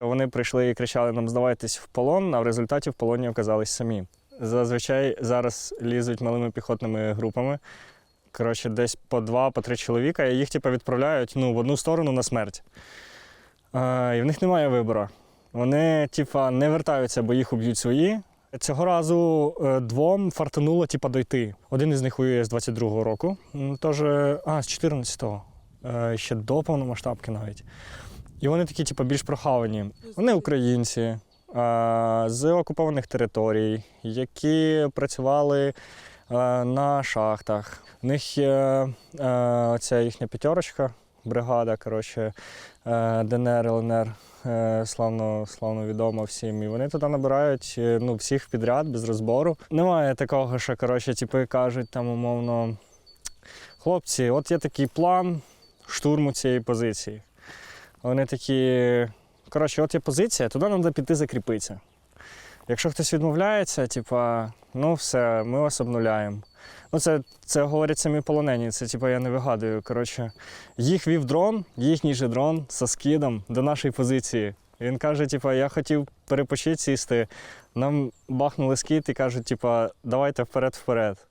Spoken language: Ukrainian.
Вони прийшли і кричали нам здавайтесь в полон, а в результаті в полоні оказались самі. Зазвичай зараз лізуть малими піхотними групами. Коротше, десь по два, по три чоловіка, і їх типу, відправляють ну, в одну сторону на смерть. А, і в них немає вибору. Вони, типа, не вертаються, бо їх уб'ють свої. Цього разу е, двом фартануло, типа, дойти. Один із них воює з 22-го року, тож, е, а, з 14-го, е, ще до повномасштабки навіть. І вони такі, типу, більш прохавані. Вони українці з окупованих територій, які працювали на шахтах. У них є ця їхня п'ятерочка, бригада, коротше, ДНР, ЛНР. е, Славно, славно відомо всім. І вони туди набирають е, ну, всіх підряд без розбору. Немає такого, що коротше, типи кажуть там умовно. Хлопці, от є такий план штурму цієї позиції. Вони такі. Коротше, от є позиція, туди треба піти закріпитися. Якщо хтось відмовляється, типа, ну все, ми вас обнуляємо. Ну, це, це говорять самі полонені, це типа я не вигадую. Коротше, їх вів дрон, їхній же дрон зі скидом до нашої позиції. Він каже: типа, я хотів перепочити сісти. Нам бахнули скид і кажуть, типа, давайте вперед-вперед.